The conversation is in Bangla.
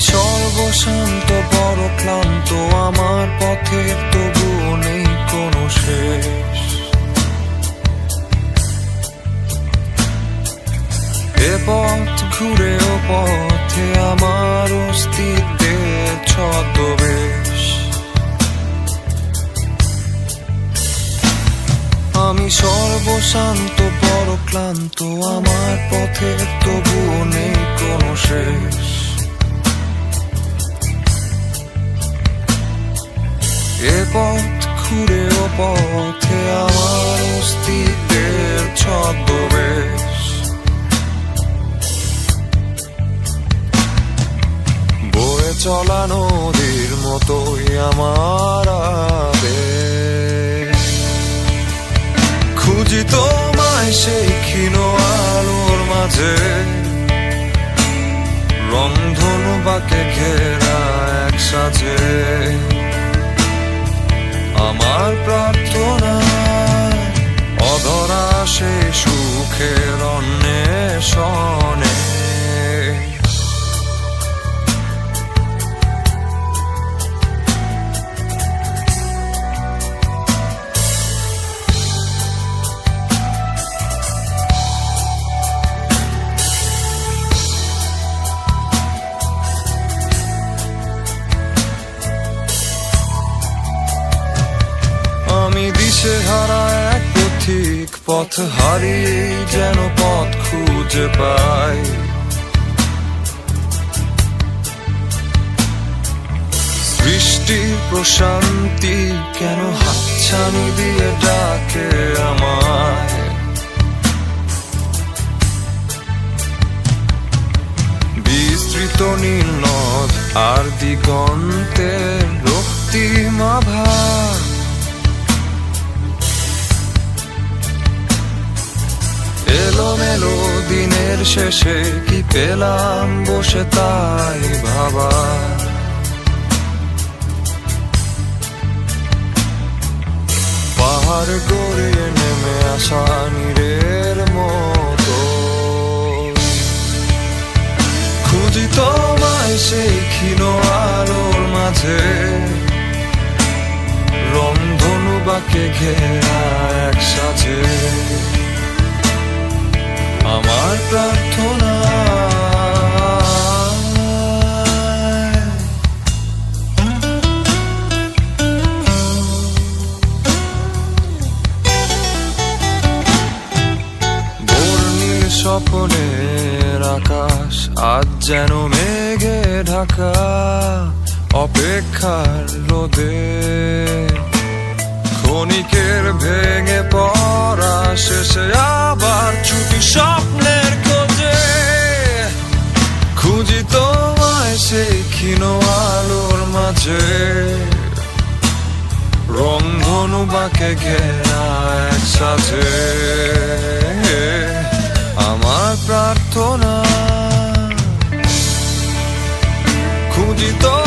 সর্বশান্ত, বড় ক্লান্ত, আমার পথের তবুও নেই কোনো শেষ। এ পথ ঘুরে ও পথে আমার অস্তিত্বের ছদ্মবেশ। আমি সর্বশান্ত, বড় ক্লান্ত, আমার পথের তবুও নেই কোনো শেষ। এ পথ ঘুরে ও পথে আমার অস্তিত্বের ছদ্মবেশ। বয়ে চলা নদীর মতোই আমার আবেগ খুঁজি তোমায় সেই ক্ষীণ আলোর মাঝে। রংধনু বাকে সেই সুখের অন্বেষণে। আমি দিশে হারা পথিক পথ হারিয়ে যেন পথ খুঁজে পাই। সৃষ্টি প্রশান্তি কেন হাতছানি দিয়ে ডাকে আমায়? বিস্তৃত নীল আর দিগন্তের রক্তিমা ভাব দিনের শেষে কি পেলাম বসে তাই ভাবা? পাহাড় গড়িয়ে নেমে আসা নীরের মতো। খুঁজি তোমায় সেই ক্ষীণ আলোর মাঝে। রংধনু বাকে ঘেরা এক সাজে স্বপনের আকাশ আজ যেন মেঘে ঢাকা, অপেক্ষার রোদে। ক্ষণিকের ভেঙে পড়া শেষে আবার ছুটি স্বপ্নের খোঁজে। খুঁজি তোমায় সেই ক্ষীণ আলোর মাঝে। রংধনু বাকে ঘেরা এক প্রার্থনা। খুঁজি তো